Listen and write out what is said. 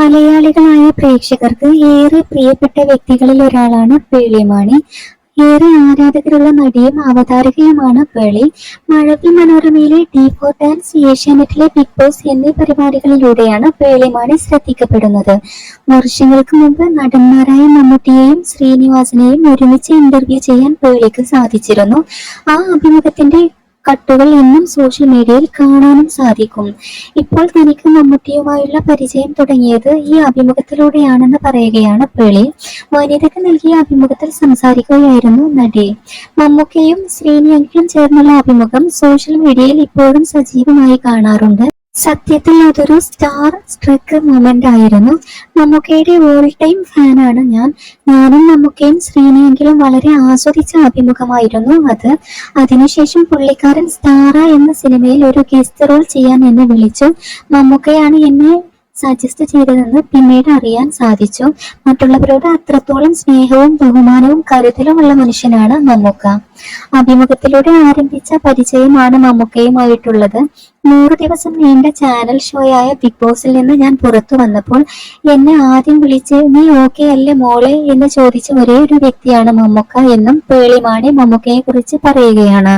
മലയാളികളായ പ്രേക്ഷകർക്ക് ഏറെ പ്രിയപ്പെട്ട വ്യക്തികളിൽ ഒരാളാണ് പേളിമാണി ഏറെ ആരാധകരുള്ള നടിയും അവതാരകയുമാണ് പേളി. മഴവിൽ മനോരമയിലെ ഡി ഫോർ ഡാൻസ് ഏഷ്യാനെറ്റിലെ ബിഗ് ബോസ് എന്നീ പരിപാടികളിലൂടെയാണ് പേളിമാണി ശ്രദ്ധിക്കപ്പെടുന്നത്. വർഷങ്ങൾക്ക് മുമ്പ് നടന്മാരായ മമ്മൂട്ടിയെയും ശ്രീനിവാസനെയും ഒരുമിച്ച് ഇന്റർവ്യൂ ചെയ്യാൻ പേളിക്ക് സാധിച്ചിരുന്നു. ആ അഭിമുഖത്തിന്റെ കട്ടുകൾ ഇന്നും സോഷ്യൽ മീഡിയയിൽ കാണാനും സാധിക്കും. ഇപ്പോൾ തനിക്ക് മമ്മൂട്ടിയുമായുള്ള പരിചയം തുടങ്ങിയത് ഈ അഭിമുഖത്തിലൂടെയാണെന്ന് പറയുകയാണ് പേളി വനിതയ്ക്ക് നൽകിയ അഭിമുഖത്തിൽ സംസാരിക്കുകയായിരുന്നു നടി. മമ്മൂക്കയും ശ്രീനിയങ്കിലും ചേർന്നുള്ള അഭിമുഖം സോഷ്യൽ മീഡിയയിൽ ഇപ്പോഴും സജീവമായി കാണാറുണ്ട്. സത്യത്തിൽ അതൊരു സ്റ്റാർ സ്ട്രക്ക് മൊമെന്റ് ആയിരുന്നു. മമ്മൂക്കയുടെ ഓൾ ടൈം ഫാനാണ് ഞാൻ. ഞാനും മമ്മൂക്കയും ശ്രീനിയെങ്കിലും വളരെ ആസ്വദിച്ച അഭിമുഖമായിരുന്നു അത്. അതിനുശേഷം പുള്ളിക്കാരൻ സ്റ്റാറ എന്ന സിനിമയിൽ ഒരു ഗസ്റ്റ് റോൾ ചെയ്യാൻ എന്നെ വിളിച്ചു. മമ്മൂക്കയാണ് എന്നെ സജസ്റ്റ് ചെയ്തതെന്ന് പിന്നീട് അറിയാൻ സാധിച്ചു. മറ്റുള്ളവരോട് അത്രത്തോളം സ്നേഹവും ബഹുമാനവും കരുതലുമുള്ള മനുഷ്യനാണ് മമ്മൂക്ക. അഭിമുഖത്തിലൂടെ ആരംഭിച്ച പരിചയമാണ് മമ്മൂക്കയുമായിട്ടുള്ളത്. നൂറ് ദിവസം നീണ്ട ചാനൽ ഷോയായ ബിഗ് ബോസിൽ നിന്ന് ഞാൻ പുറത്തു വന്നപ്പോൾ എന്നെ ആദ്യം വിളിച്ച് നീ ഓക്കെ അല്ലേ മോളെ? എന്ന് ചോദിച്ച ഒരേ ഒരു വ്യക്തിയാണ് മമ്മൂക്ക എന്നും പേളിമാണി മമ്മൂക്കയെ കുറിച്ച് പറയുകയാണ്.